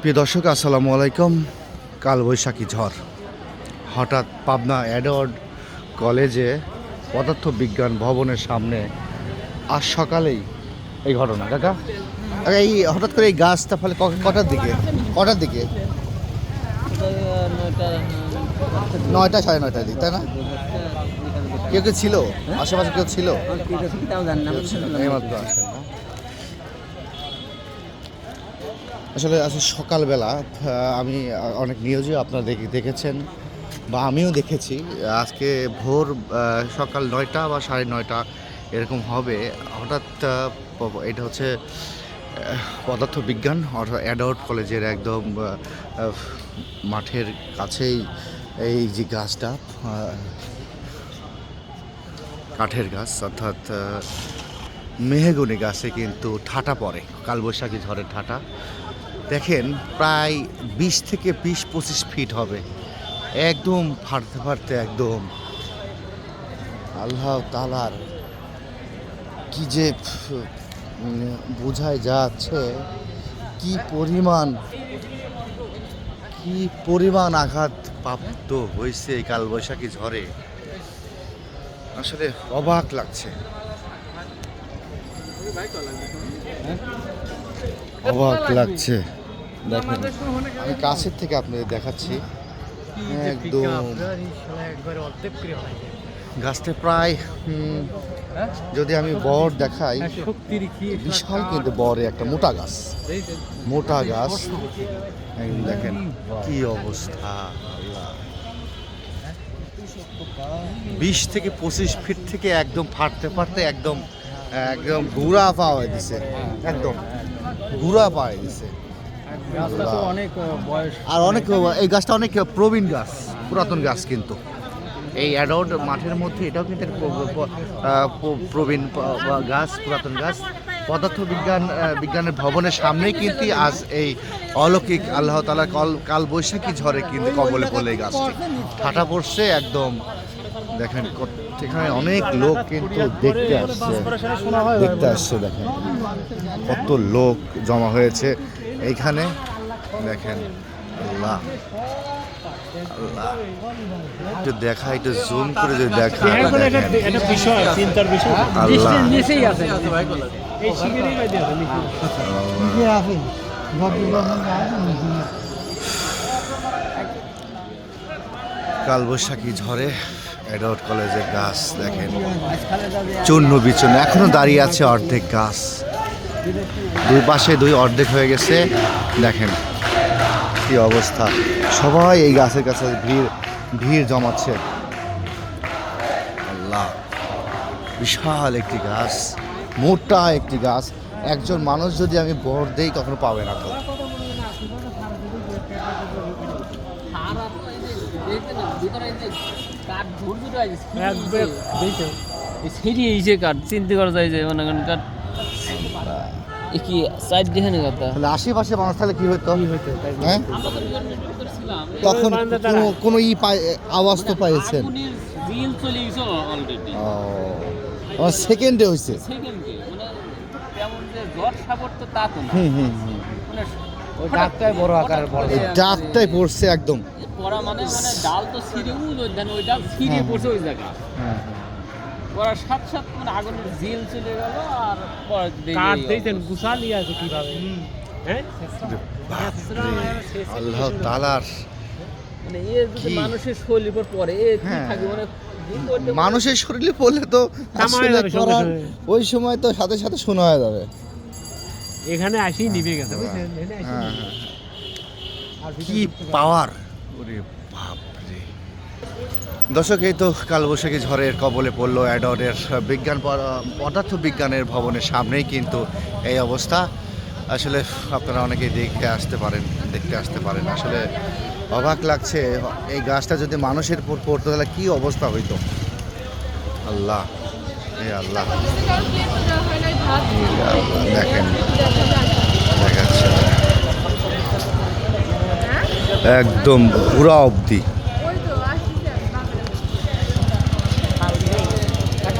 প্রিয় দর্শক আসসালামু আলাইকুম। কালবৈশাখী ঝড়। হঠাৎ পাবনা অ্যাডওয়ার্ড কলেজে পদার্থ বিজ্ঞান ভবনের সামনে আজ সকালেই এই ঘটনা। কাকা? এই হঠাৎ করে এই গাছটা ফলে কটার দিকে? কটার দিকে? নয়টা সাড়ে নয়টার দিক তাই না? কেউ কেউ ছিল? আশেপাশে কেউ ছিল? এইমাত্র আসলেন না? আসলে আজকে সকালবেলা আমি অনেক নিউজে আপনারা দেখে, দেখেছেন বা আমিও দেখেছি, আজকে ভোর সকাল নয়টা বা সাড়ে নয়টা এরকম হবে। হঠাৎ এটা হচ্ছে পদার্থ বিজ্ঞান অর্থাৎ অ্যাডাউট কলেজের একদম মাঠের কাছেই এই যে গাছটা কাঠের গাছ, অর্থাৎ মেহেগুনি গাছে কিন্তু ঠাটা পড়ে, কালবৈশাখী ঝড়ের ঠাটা। দেখেন, প্রায় বিশ থেকে বিশ পঁচিশ ফিট হবে। একদম ফাটতে ফাটতে একদম। আল্লাহ তালার কি যে বোঝায় যাচ্ছে, কি পরিমাণ কি পরিমাণ আঘাত প্রাপ্ত হয়েছে এই কালবৈশাখী ঝড়ে। আসলে অবাক লাগছে। অবাক লাগছে। দেখেন আমি কাছের থেকে আপনাদের দেখাচ্ছি। একদম। গাছটা প্রায় যদি আমি বর দেখাই বিশাল কিন্তু বরে একটা মোটা গাছ। মোটা গাছ। একদম দেখেন কি অবস্থা বিশ থেকে পঁচিশ ফিট থেকে একদম ফাটতে ফাটতে একদম একদম গুড়া পাওয়া দিছে। একদম গুড়া পাওয়া দিছে। আর অনেক এই গাছটা অনেক প্রবীণ গাছ পুরাতন গাছ কিন্তু। এই অ্যাডাউট মাঠের মধ্যে এটাও কিন্তু প্রবীণ গাছ পুরাতন গাছ। পদার্থ বিজ্ঞান বিজ্ঞানের ভবনের সামনেই কিন্তু আজ এই অলৌকিক আল্লাহ তালা কল কাল বৈশাখী ঝড়ে কিন্তু কবলে পড়লে এই গাছটি। ঠাটা পড়ছে একদম দেখেন সেখানে অনেক লোক কিন্তু দেখতে আসছে। দেখতে আসছে দেখেন। কত লোক জমা হয়েছে। এইখানে দেখেন আল্লাহ আল্লাহ। একটু দেখা একটু জুম করে যদি দেখা নিচে কালবৈশাখী ঝড়ে অ্যাডওয়ার্ড কলেজের গাছ দেখেন। চূর্ণ বিচূর্ণ এখনও দাঁড়িয়ে আছে অর্ধেক গাছ। দুই পাশে দুই অর্ধেক হয়ে গেছে। দেখেন কি অবস্থা। সবাই এই গাছের কাছে ভিড় ভিড় জমাচ্ছে। আল্লাহ, বিশাল একটি গাছ, মোটা একটি গাছ। একজন মানুষ যদি আমি বর দেই, কখনো পাবে না তো। চিন্তা করা যায় যে মনে করেন কাঠ কি সাইড দেখে কথা তাহলে আশেপাশে মানুষ তাহলে কি হইতে? হ্যাঁ? তখন কোনো কোনো ই আওয়াজ তো পাইছেন। রিল চলে গেছে অলরেডি ও সেকেন্ডে হয়েছে সেকেন্ডে মানে তেমন যে জ্বর সাগর তো তা তো না। হুম হুম মানে ওই ডাকটাই বড় আকারের বড়। ডাকটাই পড়ছে একদম। পড়া মানে মানে ডাল তো ওই ডাল ছিঁড়ে পড়ছে ওই জায়গা পড়ার সাথে সাথে মানে আগুনের জেল চলে গেল আর কাঠ দিয়েছেন। গুছালি আছে কীভাবে? হ্যাঁ? আল্লাহ তালার। মানে যদি মানুষের শরীর উপর পড়ে এ হ্যাঁ। থাকে মানে মানুষের শরীরে পড়লে তো। ওই সময় তো সাথে সাথে শোনা হয়ে যাবে। এখানে আসি নিভে গেছে। হ্যাঁ, কি পাওয়ার ওরে দর্শক, এই তো কালবৈশাখী ঝড়ের কবলে পড়ল অ্যাডরের বিজ্ঞান পদার্থ বিজ্ঞানের ভবনের সামনেই কিন্তু এই অবস্থা। আসলে আপনারা অনেকেই দেখতে আসতে পারেন, দেখতে আসতে পারেন। আসলে অবাক লাগছে, এই গাছটা যদি মানুষের উপর পড়তো, তাহলে কী অবস্থা হইতো? আল্লাহ এ আল্লাহ। দেখেন একদম পুরা অবধি।